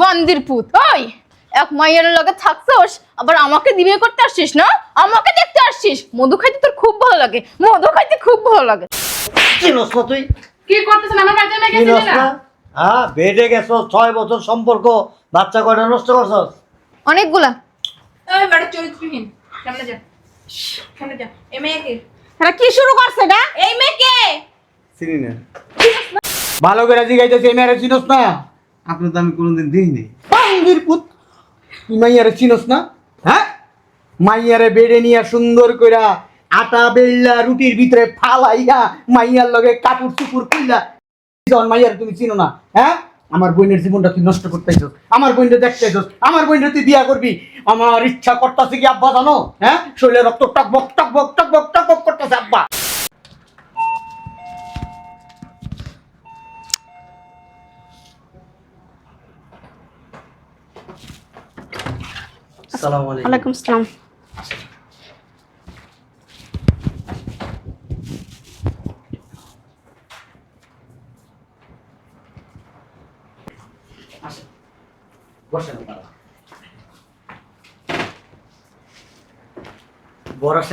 বান্দির পুত ওই! এক মাইয়ের লগে থাকছোস আবার আমাকে দিবে করতে আসছিস না? আমাকে দেখতে আসছিস। মধু খাইতে তোর খুব ভালো লাগে। মধু খাইতে খুব ভালো লাগে। চিনস না তুই? কি করতেছেন? আমার বাড়িতে মেয়ে গেছিলি চিনস না না হ্যাঁ বেডে গেছ ছয় বছর সম্পর্ক বাচ্চা কয়টা নষ্ট করছস? অনেকগুলা। ওই বাড়ি চরিত্রহীন। সামনে যা। সামনে যা। এই মেয়েকে এটা কি শুরু করছে না? এই মেয়েকে চিনি না। ভালো করে জিগাইতেছে এই মেয়েরা চিনস না। আপনার তো আমি কোনোদিন দিইনি পাঙ্গির পুত, তুই মাইয়ারে চিনস না? হ্যাঁ? মাইয়ারে বেড়ে নিয়ে সুন্দর কইরা আটা, বেল্লা, রুটির ভিতরে ফালাইয়া মাইয়ার লগে কাপড় চুপুর কইলা যখন মাইয়ারে তুমি চিনো না হ্যাঁ? আমার বোনের জীবনটা তুই নষ্ট করতে করতেছস আমার বোনটা দেখতেছস আমার বোনটা তুই বিয়া করবি। আমার ইচ্ছা করতেছে কি আব্বা জানো হ্যাঁ? শরীরে রক্ত টক বক টক বক টক বক টক বক করতেছে আব্বা। আসসালামু আলাইকুম। ওয়ালাইকুম আসসালাম। আসে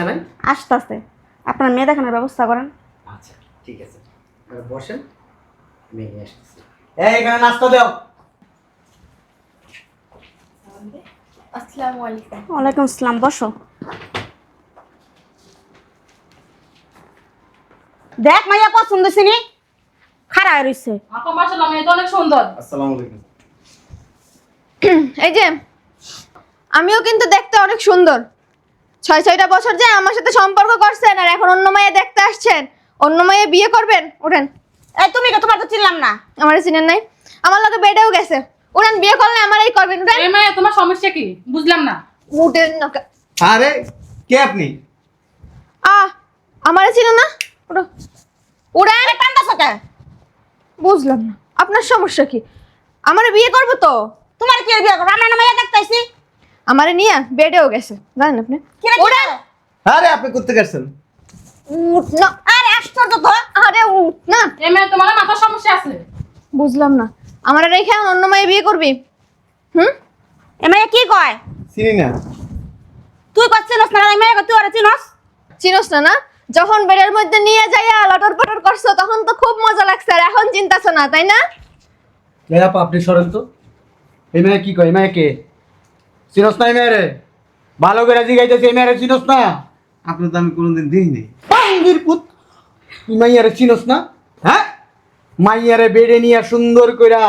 নাই? আপনার মেয়ে দেখানোর ব্যবস্থা করেন। আচ্ছা ঠিক আছে। বসেন মেয়ে আসতেছি। এখানে নাস্তা দাও। আসসালামু আলাইকুম। ওয়ালাইকুম আসসালাম বসো। দেখ মাইয়া পছন্দ চিনি খারাপ রইছে। আপা মাশাআল্লাহ মেয়ে তো অনেক সুন্দর। আসসালামু আলাইকুম। এই যে আমিও কিন্তু দেখতে অনেক সুন্দর। ছয় ছয়টা বছর যে আমার সাথে সম্পর্ক করছেন আর এখন অন্য মায়ে দেখতে আসছেন অন্য মায়ে বিয়ে করবেন? ওঠেন। এই তুমি কে তোমার তো চিনলাম না। আমার চিনেন নাই? আমার লগে বেডেও গেছে। উড়েন বিয়ে করলে আমারই করবেন। উঠেন এই মেয়ে তোমার সমস্যা কি? বুঝলাম না। উঠেন না আরে কে আপনি? আহ আমারে চিনো না? উঠো উড়েন কান্দাছো কে বুঝলাম না। আপনার সমস্যা কি? আমারে বিয়ে করব তো? তোমার কি বিয়ে করো আমরা না মাইয়া দেখতেছি আমারে নিয়ে বেডেও গেছে। জানেন আপনি? উড়েন আরে আপনি করতে গেছেন উঠ না। আরে আশ্চর্য তো। আরে উঠ না। এই মেয়ে তোমার মাথার সমস্যা আছে। বুঝলাম না। আমার রেখে অন্য মায়ে বিয়ে করবি? হুম? এ কি কয়? চিনি না। তুই কত চিনস না এই মাইয়া তুই ওরা চিনস? চিনোস না না? যখন বেডের মধ্যে নিয়ে যাইয়া লটর পটর করছ তখন তো খুব মজা লাগছে আর এখন চিন্তাছো না তাই না? এই আপা আপনি সরেন তো। এই মেয়ে কি কয়? এই মেয়ে কে? চিনস না এই মেয়েরে ভালো করে জিগাইতেছে এই মেয়েরে চিনস না? আপনার তো আমি কোনোদিন দিইনি পাঙ্গির পুত তুই মাইয়ারে চিনস না? মাইয়ারে বেড়ে নিয়ে সুন্দর কইরা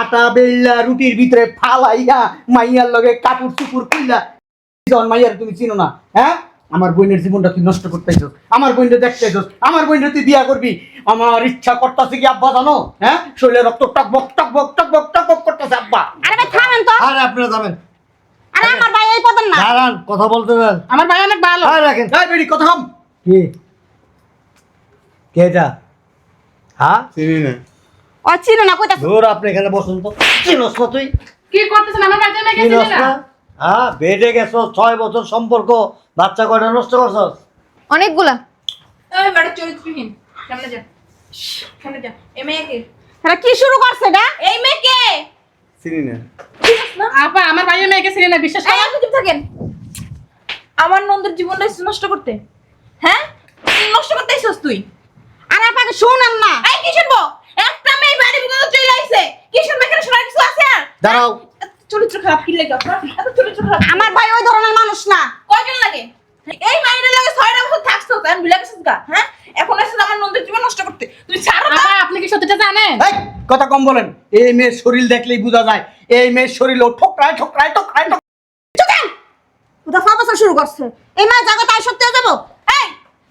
আটা বেল্লা রুটির ভিতরে ফালাইয়া মাইয়ার লগে কাপড় চুপুর কইলা যখন মাইয়ারে তুমি চিনো না হ্যাঁ? আমার বোনের জীবনটা তুই নষ্ট করতেছস আমার বোনটা দেখতেছস আমার বোনটা তুই বিয়া করবি। আমার ইচ্ছা করতেছে কি আব্বা জানো হ্যাঁ? শরীরে রক্ত টক বক টক বক টক বক টক বক করতেছে আব্বা। আরে ভাই থামেন তো। আরে আপনারা যাবেন। আরে আমার ভাই এই পদন না। দাঁড়ান কথা বলতে দেন। আমার ভাই অনেক ভালো। আরে রাখেন। এই বেড়ি কথা হাম কি? কে এটা? হ্যাঁ? চিনি না। ও চিনো না ধর আপনি এখানে বসুন তো। চিনস না তুই? কি করতেছেন? আমার বাড়িতে চিনস না? না? হ্যাঁ বেডে গেছ ছয় বছর সম্পর্ক বাচ্চা কয়টা নষ্ট করছস? অনেকগুলা। ওই বাড়ি চরিত্রহীন। সামনে যা। সামনে যা। এই মেয়েকে। এটা কি শুরু করছে এটা? এই মেয়েকে। চিনি না। আপা আমার ভাইয়ের মেয়ে গেছিলি না বিশ্বাস আপনি চুপ থাকেন। আমার নন্দের জীবনটা নষ্ট করতে। হ্যাঁ? নষ্ট করতে আইছস তুই? আরে আপনাকে শুনেন না। এই কি শুনব? একটা মেয়ে বাড়ি ভিতরে চলে আইছে। কি শুনবে? এখানে শোনার কিছু আছে আর? দাঁড়াও। চরিত্র খারাপ কি লাগে আপনার? এত চরিত্র খারাপ। আমার ভাই ওই ধরনের মানুষ না। কয়জন লাগে? এই মাইন্ডের লাগে ছয়টা বছর থাকছো তাই ভুলে গেছিস গা হ্যাঁ? এখন এসে আমার নন্দের জীবন নষ্ট করতে। তুমি ছাড়ো না আপনি কি সত্যিটা জানেন? এই কথা কম বলেন। এই মেয়ের শরীর দেখলেই বোঝা যায়। এই মেয়ের শরীর ও ঠোকরায় ঠোকরায় ঠোকরায় ঠোকরায়। শুরু করছে। এই মায়ের জায়গা তাই সত্যি যাব এই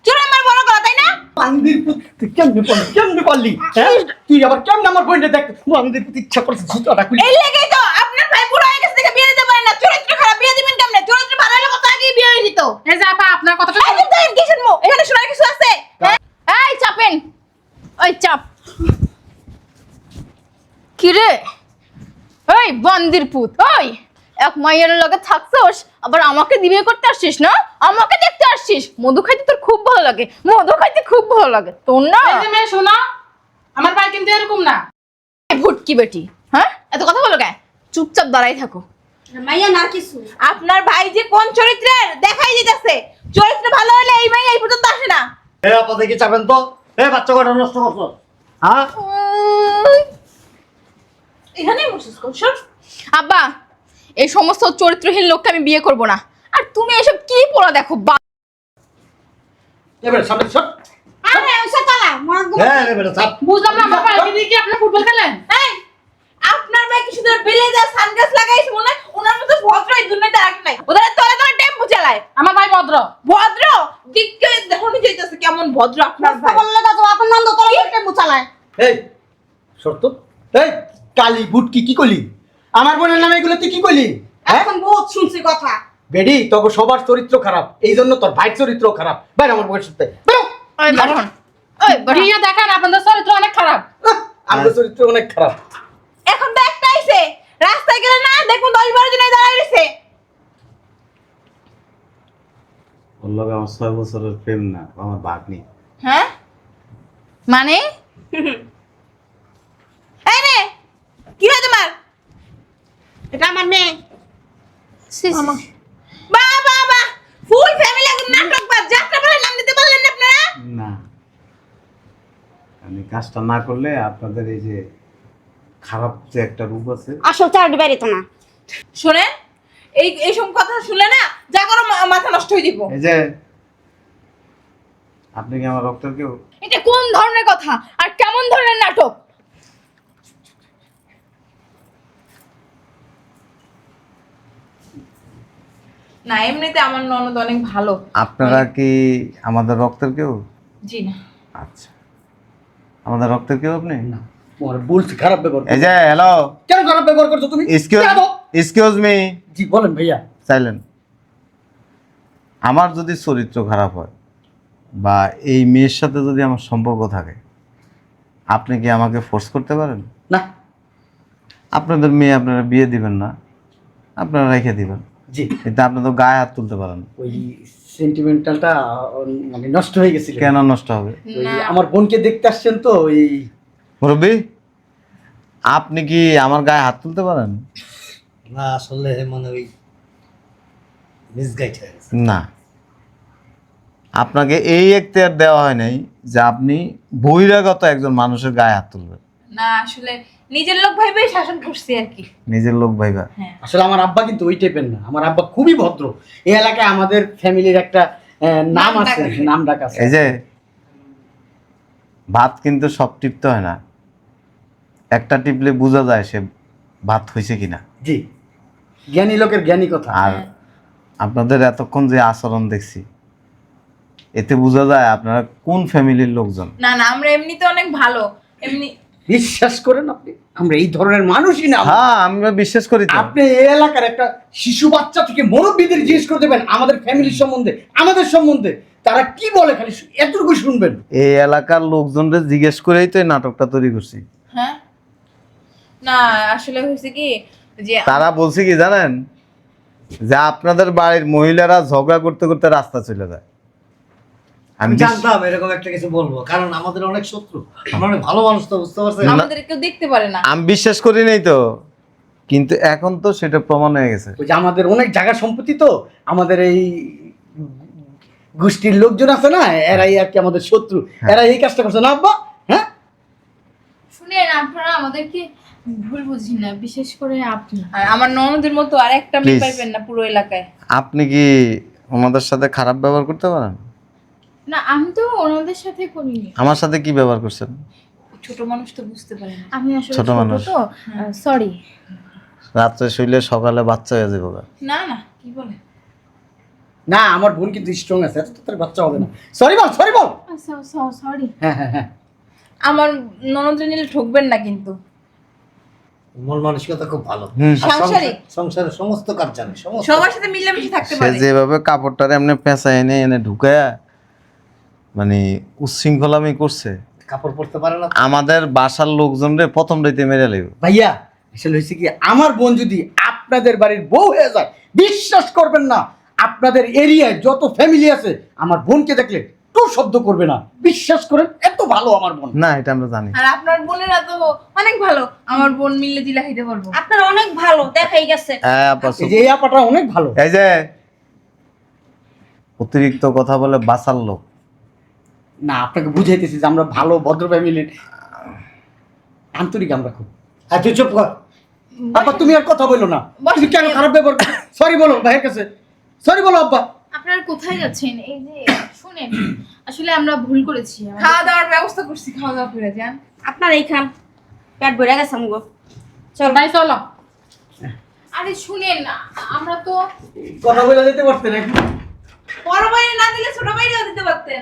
চুরে আমার বড় গলা তাই না বান্দির তুই কেমনে পারলি কেমনে পারলি হ্যাঁ? তুই আবার কেমনে আমার বোনটা দেখ বান্দির পুত ইচ্ছা করছে জুতাটা খুলে। এই লেগেই তো আপনার ভাই বুড়ো হয়ে গেছে দেখে বিয়ে দিতে পারে না। চরিত্র খারাপ বিয়ে দিবেন কেমনে? চরিত্র ভালো হলে কত আগেই বিয়ে হয়ে যেত। এই যে আপা আপনার কথাটা এই কিন্তু কি শুনব এখানে শোনার কিছু আছে? এই চাপেন। ওই চাপ। কি রে ওই বন্দির পুত ওই। এক মাইয়ের লগে থাকছোস? আবার আমাকে দিবে করতে আসছিস না? আমাকে দেখতে আসছিস। মধু খাইতে তোর খুব ভালো লাগে। মধু খাইতে খুব ভালো লাগে। তোর না? এই যে মেয়ে শোনো। আমার ভাই কিন্তু এরকম না। ভুটকি বেটি হ্যাঁ? এত কথা বলো কে? চুপচাপ দাঁড়াই থাকো। মাইয়া না কিছু। আপনার ভাই যে কোন চরিত্রের? দেখাই দিতেছে। চরিত্র ভালো হলে এই মাই এই পর্যন্ত আসে না। এ আপা দেখি চাপেন তো। এ বাচ্চা কটা নষ্ট করছ? হ্যাঁ? এখানেই বসিস কৌশল আব্বা এই সমস্ত চরিত্রহীন লোককে আমি বিয়ে করব না। আর তুমি এসব কি পড়া দেখো বা এবারে সামনে সর আরে ওসব পালা হ্যাঁ রে বেটা বুঝলাম না বাবা এদিকে কি আপনার ফুটবল খেলেন? এই আপনার ভাই কি সুন্দর বেলে যা সানগ্লাস লাগাইছে মনে হয়? ওনার মতো ভদ্র এই দুনিয়াতে আর নাই। ওদের তলে তলে টেম্পো চালায়। আমার ভাই ভদ্র। ভদ্র? দিককে দেখুন যাইতেছে কেমন ভদ্র আপনার ভাই। বললে তো আপনার নন্দ তোলা একটা মুচালায় এই শর্ত। এই কালি বুটকি কি করলি আমার বোনের নামে এগুলো তুই কি করলি হ্যাঁ? এখন বহুত শুনছি কথা। বেডি তোকে সবার চরিত্র খারাপ। এই জন্য তোর ভাইয়ের চরিত্র খারাপ। বাইরে আমার বউয়ের সাথে। বেরো! দেখেন আপনাদের চরিত্র অনেক খারাপ। আমার চরিত্র অনেক খারাপ। এখন তো একটা আইছে। রাস্তায় গেলে না দেখুন দশ বারো জনে দাঁড়ায় রয়েছে। ওর লগে আমার ছয় বছরের প্রেম না আমার ভাগ্নি। হ্যাঁ? মানে? এই রে কি হয় তোমার? এটা আমার মেয়ে। বা বা বা ফুল ফ্যামিলি একদম নাটক বা যাত্রা বলে নাম দিতে পারলেন না আপনারা? না। আমি কাজটা না করলে আপনাদের এই যে খারাপ যে একটা রূপ আছে। আসল চারটি বাড়ি তো না। শোনেন এই এইসব কথা শুনলে না যা করো মাথা নষ্ট হয়ে দিব এই যে আপনি কি আমার রক্তের কেউ এটা কোন ধরনের কথা আর কেমন ধরনের নাটক না এমনিতে আমার ননদ অনেক ভালো। আপনারা কি আমাদের রক্তের কেউ? জি না। আচ্ছা। আমাদের রক্তের কেউ আপনি? না। তোমার বলছি খারাপ ব্যবহার এই যে হ্যালো কেন খারাপ ব্যবহার করছ তুমি? এক্সকিউজ। এক্সকিউজ মি জি বলেন ভাইয়া। চাইলেন আমার যদি চরিত্র খারাপ হয় বা এই মেয়ের সাথে যদি আমার সম্পর্ক থাকে আপনি কি আমাকে ফোর্স করতে পারেন? না। আপনাদের মেয়ে আপনারা বিয়ে দিবেন না আপনারা রেখে দিবেন। জি। কিন্তু আপনি তো গায়ে হাত তুলতে পারেন। ওই সেন্টিমেন্টালটা মানে নষ্ট হয়ে গেছিল। কেন নষ্ট হবে? আমার বোনকে দেখতে আসছেন তো ওই মুরব্বী আপনি কি আমার গায়ে হাত তুলতে পারেন? না আসলে মানে ওই মিসগাইড না। আপনাকে এই এখতিয়ার দেওয়া হয় নাই যে আপনি বহিরাগত একজন মানুষের গায়ে হাত তুলবেন। না আসলে নিজের লোক ভাইবে শাসন করছি আর কি। নিজের লোক ভাইবা। হ্যাঁ। আসলে আমার আব্বা কিন্তু ওই টাইপের না। আমার আব্বা খুবই ভদ্র। এই এলাকায় আমাদের ফ্যামিলির একটা নাম আছে। নাম ডাক আছে। এই যে ভাত কিন্তু সব টিপতে হয় না। একটা টিপলে বোঝা যায় সে ভাত হয়েছে কিনা। জি। জ্ঞানী লোকের জ্ঞানী কথা। আর আপনাদের এতক্ষণ যে আচরণ দেখছি এতে বোঝা যায় আপনারা কোন ফ্যামিলির লোকজন। না না আমরা এমনিতে অনেক ভালো। এমনি বিশ্বাস করেন আপনি? আমরা এই ধরনের মানুষই না। হ্যাঁ আমরা বিশ্বাস করি আপনি এই এলাকার একটা শিশু বাচ্চা থেকে মুরব্বীদের জিজ্ঞেস করতে পারেন আমাদের ফ্যামিলির সম্বন্ধে আমাদের সম্বন্ধে। তারা কি বলে খালি এতটুকু শুনবেন? এই এলাকার লোকজনদের জিজ্ঞেস করেই তো এই নাটকটা তৈরি করছি। হ্যাঁ? না আসলে হয়েছে কি যে তারা বলছে কি জানেন? যে আপনাদের বাড়ির মহিলারা ঝগড়া করতে করতে রাস্তা চলে যায়। আমি জানতাম এরকম একটা কিছু বলব কারণ আমাদের অনেক শত্রু। আমরা অনেক ভালো মানুষ তো বুঝতে পারছেন? আমাদের কেউ দেখতে পারে না। আমি বিশ্বাস করি নাই তো কিন্তু এখন তো সেটা প্রমাণ হয়ে গেছে। ওই যে আমাদের অনেক জায়গা সম্পত্তি তো আমাদের এই গোষ্ঠীর লোকজন আছে না এরাই আর কি আমাদের শত্রু। এরা এই কাজটা করছে। না আব্বা হ্যাঁ? শুনেন আপনারা আমাদেরকে ভুল বুঝি না বিশেষ করে আপনি। আর আমার ননদের মতো আর একটা মেয়ে পাইবেন না পুরো এলাকায়। আপনি কি ওনাদের সাথে খারাপ ব্যবহার করতে পারেন? না আমি তো ওনাদের সাথে করিনি। আমার সাথে কি ব্যবহার করছেন? ছোট মানুষ তো বুঝতে পারে না। আমি আসলে ছোট মানুষ। তো সরি রাত্রে শুইলে সকালে বাচ্চা হয়ে যাবে না না কি বলে? না আমার বোন কিন্তু স্ট্রং আছে এত তার বাচ্চা হবে না। সরি বল সরি বল। সরি হ্যাঁ হ্যাঁ হ্যাঁ। আমার ননদরে নিলে ঠকবেন না কিন্তু। মন মানসিকতা খুব ভালো। সাংসারিক। সংসারের সমস্ত কাজ জানে সবার সাথে মিলেমিশে থাকতে সে পারে। যেভাবে কাপড়টারে এমনি পেঁচা এনে এনে ঢুকায়া মানে উচ্ছৃঙ্খলামি করছে। কাপড় পরতে পারে না আমাদের বাসার লোকজনরে প্রথম রাইতে মেরে লাগবে ভাইয়া আসলে হয়েছে কি আমার বোন যদি আপনাদের বাড়ির বউ হয়ে যায় বিশ্বাস করবেন না আপনাদের এরিয়ায় যত ফ্যামিলি আছে আমার বোনকে দেখলে একটু শব্দ করবে না। বিশ্বাস করেন এত ভালো আমার বোন। না এটা আমরা জানি। আর আপনার বোনেরা তো অনেক ভালো আমার বোন মিললে দিলা খাইতে পারব। আপনার অনেক ভালো দেখাই গেছে। হ্যাঁ আপা এই যে এই আপাটা অনেক ভালো। এই যে অতিরিক্ত কথা বলে বাঁচার লোক। না আপনাকে বুঝাইতেছি যে আমরা ভালো ভদ্র ফ্যামিলির আন্তরিক আমরা খুব। আর তুই চুপ কর। আব্বা তুমি আর কথা বলো না। তুমি কেন খারাপ ব্যবহার সরি বলো ভাইয়ের কাছে। সরি বলো আব্বা। আপনারা কোথায় যাচ্ছেন? এই যে শুনেন আসলে আমরা ভুল করেছি। খাওয়া দাওয়ার ব্যবস্থা করছি খাওয়া দাওয়া করে যান। আপনার এইখান পেট ভরে গেছে আমগো। চল। ভাই চলো। আরে শুনেন আমরা তো কথা বলে দিতে পারতেন বড় বাইরে না দিলে ছোট বাইরেও দিতে পারতেন।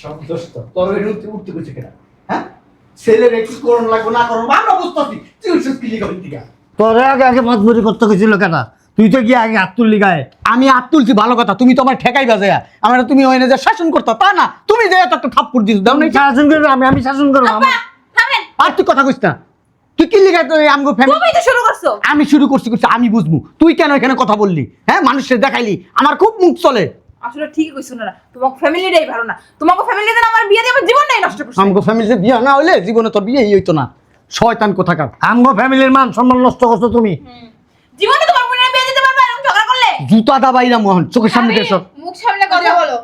ওই উঠতে উঠতে কেনা? হ্যাঁ? ছেলের করণ লাগবো না করণ আমরা বুঝতেছি তুই উঠছিস কি লিখা দিকা তোরে আগে আগে মজবুরি করতে গেছিল কেন তুই তো গিয়ে আগে হাত তুললি গায়ে। আমি হাত তুলছি ভালো কথা তুমি তো আমার ঠেকাই বাজে আমার তুমি ওই না যে শাসন করতো তা না? তুমি যে এত একটা থাপ্পড় দিস দাও নাই শাসন করব আমি আমি শাসন করব আর তুই কথা কইস না। তুই কি লিখা তুই আমগো ফ্যামিলি তুমি তো শুরু করছ। আমি শুরু করছি করছি আমি বুঝব। তুই কেন এখানে কথা বললি? হ্যাঁ মানুষের দেখাইলি। আমার খুব মুখ চলে। আসলে ঠিকই কইছো না তোমার ফ্যামিলিটাই ভালো না। তোমাকে ফ্যামিলিতে আমার বিয়ে দিয়ে আমার জীবনটাই নষ্ট করছে। আমগো ফ্যামিলিতে বিয়ে না হইলে জীবনে তোর বিয়েই হইতো না। শয়তান কোথাকার। আমগো ফ্যামিলির মান সম্মান নষ্ট করছ তুমি। জীবনে তোমার বোনের বিয়ে দিতে পারবে এরকম ঝগড়া করলে? জুতা মোহন চোখের সামনে মুখ সামনে কথা বলো।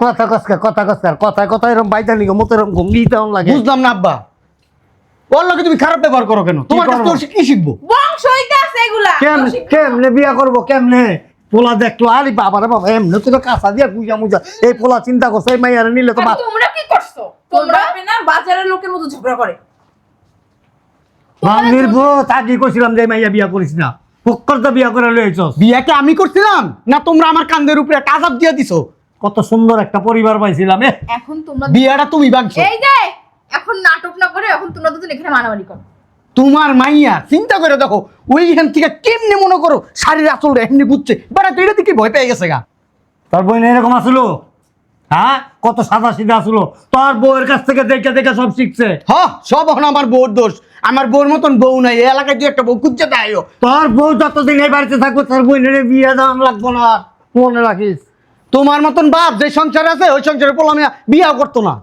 কথা কসকা কথা কসকার কথা কথা এরকম বাইতা নিগো মতো এরকম তেমন লাগে। বুঝলাম না আব্বা। ওর লোকে তুমি খারাপ ব্যবহার করো কেন? তোমার কাছে কি শিখব? বংশ হইতে আছে এগুলা কেমনে কেমনে বিয়া করব কেমনে? পোলা দেখল আরে বাবা রে বাবা এমনি তো কাঁচা দিয়া গুজা মুজা এই পোলা চিন্তা করছ এই মাইয়ারে নিলে তো তোমরা কি করছ? তোমরা না বাজারের লোকের মতো ঝগড়া করে। ভূত আগে কইছিলাম যে মাইয়া বিয়া করিস না? পক্কর তো বিয়া করে লইছস বিয়াকে আমি করছিলাম? না তোমরা আমার কান্দের উপরে একটা আজাব দিয়ে দিছো? কত সুন্দর একটা পরিবার পাইছিলাম এ এখন তোমরা বিয়াটা তুমি এই যে এখন নাটক না করে এখন তোমরা দুজন এখানে মারামারি করো। তোমার মাইয়া চিন্তা করে দেখো ওইখান থেকে কেমনি মনে করো শাড়ির আঁচলটা এমনি বুঝছে। বেড়া তো এটা থেকে ভয় পেয়ে গেছে গা। তোর বোন এরকম আসলো? হ্যাঁ? কত সাদা সিধা আসলো? তোর বউয়ের কাছ থেকে দেখে দেখে সব শিখছে। হ সব এখন আমার বউর দোষ। আমার বউর মতন বউ নাই এই এলাকায় তুই একটা বউ খুঁজছে তাই তোর বউ যতদিন এই বাড়িতে থাকবে তোর বোনের বিয়ে দেওয়ান লাগবো না। মনে রাখিস। তোমার মতন বাপ যে সংসার আছে ওই সংসারে বললাম বিয়া করতো না।